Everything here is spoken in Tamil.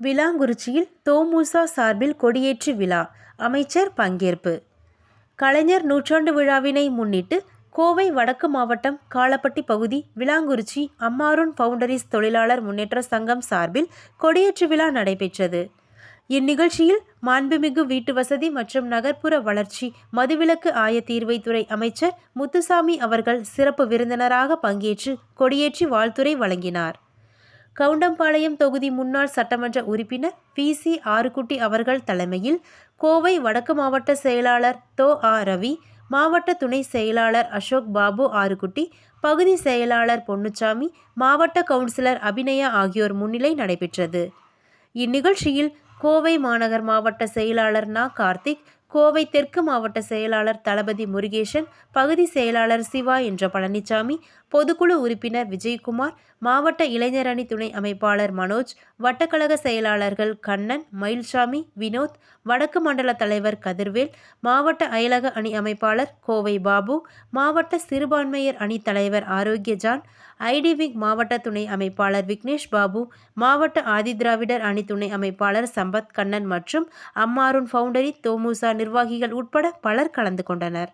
விளாங்குறிச்சியில் தோமுசா சார்பில் கொடியேற்று விழா. அமைச்சர் பங்கேற்பு. கலைஞர் நூற்றாண்டு விழாவினை முன்னிட்டு கோவை வடக்கு மாவட்டம் காலப்பட்டி பகுதி விளாங்குறிச்சி அம்மாரூன் பவுண்டரிஸ் தொழிலாளர் முன்னேற்ற சங்கம் சார்பில் கொடியேற்று விழா நடைபெற்றது. இந்நிகழ்ச்சியில் மாண்புமிகு வீட்டு வசதி மற்றும் நகர்ப்புற வளர்ச்சி மதுவிலக்கு ஆயத்தீர்வைத்துறை அமைச்சர் முத்துசாமி அவர்கள் சிறப்பு விருந்தினராக பங்கேற்று கொடியேற்றி வாழ்த்துரை வழங்கினார். கவுண்டம்பாளையம் தொகுதி முன்னாள் சட்டமன்ற உறுப்பினர் பி. சி. ஆறுகுட்டி அவர்கள் தலைமையில் கோவை வடக்கு மாவட்ட செயலாளர் தோ. ஆ. ரவி மாவட்ட துணை செயலாளர் அசோக் பாபு ஆறுகுட்டி பகுதி செயலாளர் பொன்னுச்சாமி மாவட்ட கவுன்சிலர் அபிநயா ஆகியோர் முன்னிலை நடைபெற்றது. இந்நிகழ்ச்சியில் கோவை மாநகர் மாவட்ட செயலாளர் நா. கார்த்திக் கோவை தெற்கு மாவட்ட செயலாளர் தளபதி முருகேசன் பகுதி செயலாளர் சிவா என்ற பழனிசாமி பொதுக்குழு உறுப்பினர் விஜயகுமார் மாவட்ட இளைஞர் அணி துணை அமைப்பாளர் மனோஜ் வட்டக்கழக செயலாளர்கள் கண்ணன் மயில்சாமி வினோத் வடக்கு மண்டல தலைவர் கதிர்வேல் மாவட்ட அயலக அணி அமைப்பாளர் கோவை பாபு மாவட்ட சிறுபான்மையர் அணி தலைவர் ஆரோக்கியஜான் ஐடி விங் மாவட்ட துணை அமைப்பாளர் விக்னேஷ் பாபு மாவட்ட ஆதிதிராவிடர் அணி துணை அமைப்பாளர் சம்பத் கண்ணன் மற்றும் அம்மாருன் ஃபவுண்டரி தோமுசா நிர்வாகிகள் உட்பட பலர் கலந்து கொண்டனர்